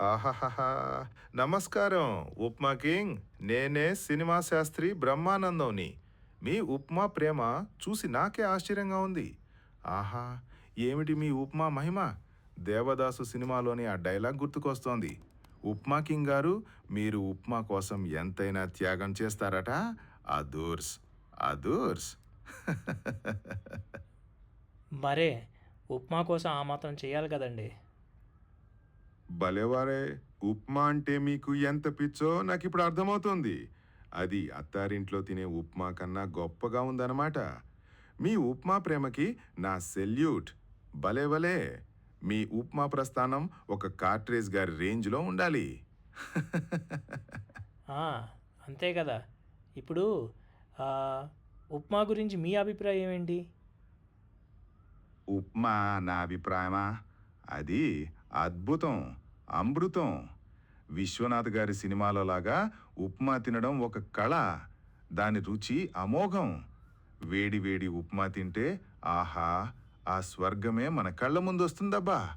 ఆహాహా నమస్కారం ఉప్మా కింగ్. నేనే సినిమా శాస్త్రి బ్రహ్మానందంని. మీ ఉప్మా ప్రేమ చూసి నాకే ఆశ్చర్యంగా ఉంది. ఆహా ఏమిటి మీ ఉప్మా మహిమ? దేవదాసు సినిమాలోని ఆ డైలాగ్ గుర్తుకొస్తోంది. ఉప్మా కింగ్ గారు మీరు ఉప్మా కోసం ఎంతైనా త్యాగం చేస్తారట. అదూర్స్ అదూర్స్. మరే ఉప్మా కోసం ఆ మాత్రం చేయాలి కదండి. భలేవారే ఉప్మా అంటే మీకు ఎంత పిచ్చో నాకు ఇప్పుడు అర్థమవుతోంది. అది అత్తారింట్లో తినే ఉప్మా కన్నా గొప్పగా ఉందన్నమాట. మీ ఉప్మా ప్రేమకి నా సెల్యూట్. భలే భలే. మీ ఉప్మా ప్రస్థానం ఒక కార్ట్రేజ్ గారి రేంజ్లో ఉండాలి. అంతే కదా. ఇప్పుడు ఉప్మా గురించి మీ అభిప్రాయం ఏంటి? ఉప్మా నా అభిప్రాయమా? అది అద్భుతం అమృతం. విశ్వనాథ్ గారి సినిమాలలాగా ఉప్మా తినడం ఒక కళ దాని రుచి అమోఘం. వేడి వేడి ఉప్మా తింటే ఆహా ఆ స్వర్గమే మన కళ్ళ ముందు వస్తుందబ్బా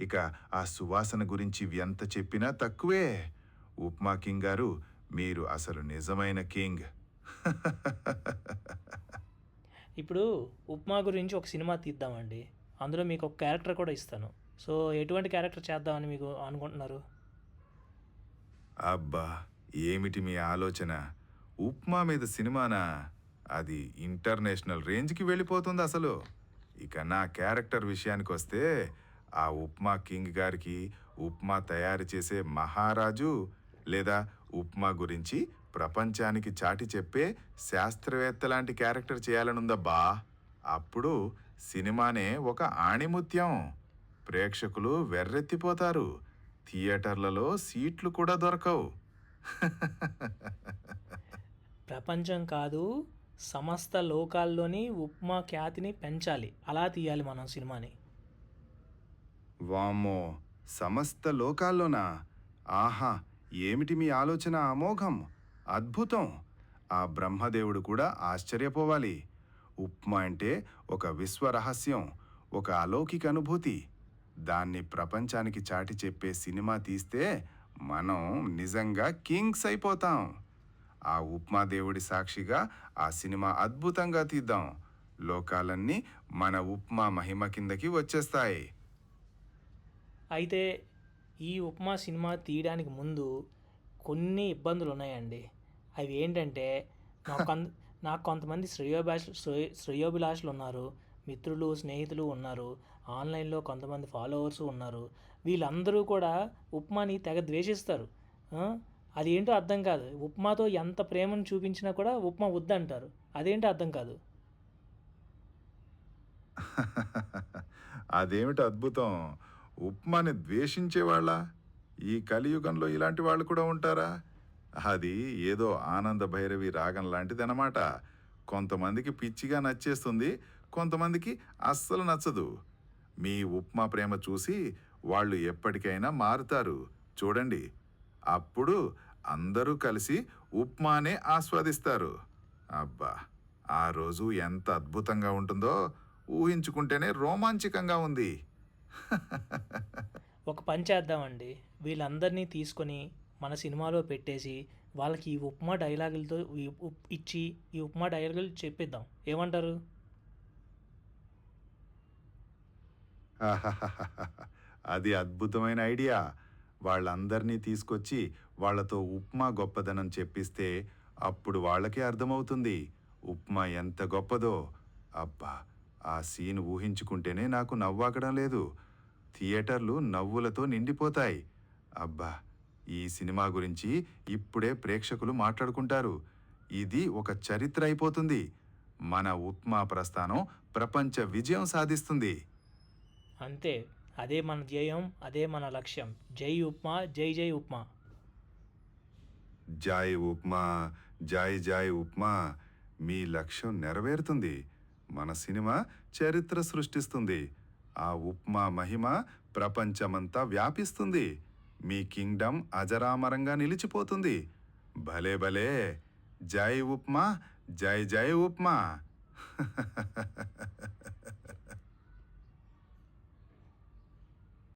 ఇక ఆ సువాసన గురించి ఎంత చెప్పినా తక్కువే. ఉప్మా కింగ్ గారు మీరు అసలు నిజమైన కింగ్. ఇప్పుడు ఉప్మా గురించి ఒక సినిమా తీద్దామండి. అందులో మీకు ఒక క్యారెక్టర్ కూడా ఇస్తాను. సో ఎటువంటి క్యారెక్టర్ చేద్దామని మీకు అనుకుంటున్నారు? అబ్బా ఏమిటి మీ ఆలోచన? ఉప్మా మీద సినిమానా? అది ఇంటర్నేషనల్ రేంజ్కి వెళ్ళిపోతుంది అసలు. ఇక నా క్యారెక్టర్ విషయానికి వస్తే ఆ ఉప్మా కింగ్ గారికి ఉప్మా తయారు చేసే మహారాజు లేదా ఉప్మా గురించి ప్రపంచానికి చాటి చెప్పే శాస్త్రవేత్త లాంటి క్యారెక్టర్ చేయాలనుందబ్బా. అప్పుడు సినిమానే ఒక ఆణిముత్యం. ప్రేక్షకులు వెర్రెత్తిపోతారు. థియేటర్లలో సీట్లు కూడా దొరకవు. ప్రపంచం కాదు సమస్త లోకాల్లోని ఉప్మా ఖ్యాతిని పెంచాలి. అలా తీయాలి మనం సినిమాని. వామ్మో సమస్త లోకాల్లోనా? ఆహా ఏమిటి మీ ఆలోచన అమోఘం? అద్భుతం! ఆ బ్రహ్మదేవుడు కూడా ఆశ్చర్యపోవాలి. ఉప్మా అంటే ఒక విశ్వ రహస్యం ఒక అలౌకిక అనుభూతి. దాన్ని ప్రపంచానికి చాటి చెప్పే సినిమా తీస్తే మనం నిజంగా కింగ్స్ అయిపోతాం. ఆ ఉప్మా దేవుడి సాక్షిగా ఆ సినిమా అద్భుతంగా తీద్దాం. లోకాలన్నీ మన ఉప్మా మహిమ కిందకి వచ్చేస్తాయి. అయితే ఈ ఉప్మా సినిమా తీయడానికి ముందు కొన్ని ఇబ్బందులు ఉన్నాయండి అవి ఏంటంటే నాకు నాకు కొంతమంది శ్రేయోభాష శ్రేయోభిలాషులు ఉన్నారు. మిత్రులు స్నేహితులు ఉన్నారు. ఆన్లైన్లో కొంతమంది ఫాలోవర్స్ ఉన్నారు. వీళ్ళందరూ కూడా ఉప్మాని తెగ ద్వేషిస్తారు. అది ఏంటో అర్థం కాదు. ఉప్మాతో ఎంత ప్రేమను చూపించినా కూడా ఉప్మా వద్దంటారు. అదేంటో అర్థం కాదు. అదేమిటి అద్భుతం. ఉప్మాని ద్వేషించేవాళ్ళ? ఈ కలియుగంలో ఇలాంటి వాళ్ళు కూడా ఉంటారా? అది ఏదో ఆనంద భైరవి రాగం లాంటిదన్నమాట. కొంతమందికి పిచ్చిగా నచ్చేస్తుంది కొంతమందికి అస్సలు నచ్చదు. మీ ఉప్మా ప్రేమ చూసి వాళ్ళు ఎప్పటికైనా మారుతారు. చూడండి. అప్పుడు అందరూ కలిసి ఉప్మానే ఆస్వాదిస్తారు. అబ్బా! ఆ రోజు ఎంత అద్భుతంగా ఉంటుందో ఊహించుకుంటేనే రోమాంచకంగా ఉంది. ఒక పని చేద్దామండి. వీళ్ళందరినీ తీసుకొని మన సినిమాలో పెట్టేసి వాళ్ళకి ఈ ఉప్మా డైలాగులతో ఇచ్చి ఈ ఉప్మా డైలాగులు చెప్పిద్దాం. ఏమంటారు? అది అద్భుతమైన ఐడియా. వాళ్ళందరినీ తీసుకొచ్చి వాళ్ళతో ఉప్మా గొప్పదనం చెప్పిస్తే అప్పుడు వాళ్ళకే అర్థమవుతుంది. ఉప్మా ఎంత గొప్పదో. అబ్బా ఆ సీన్ ఊహించుకుంటేనే నాకు నవ్వాకడం లేదు. థియేటర్లు నవ్వులతో నిండిపోతాయి. అబ్బా ఈ సినిమా గురించి ఇప్పుడే ప్రేక్షకులు మాట్లాడుకుంటారు. ఇది ఒక చరిత్ర అయిపోతుంది. మన ఉప్మా ప్రస్థానం ప్రపంచ విజయం సాధిస్తుంది. అంతే. అదే మన ధ్యేయం అదే మన లక్ష్యం. జై ఉప్మా జై జై upma. Joy upma joy joy upma. మీ లక్ష్యం నెరవేరుతుంది. మన సినిమా చరిత్ర సృష్టిస్తుంది. ఆ ఉప్మా మహిమ ప్రపంచమంతా వ్యాపిస్తుంది. మీ కింగ్డమ్ అజరామరంగా నిలిచిపోతుంది. భలే భలే. జై ఉప్మా జై జై ఉప్మా.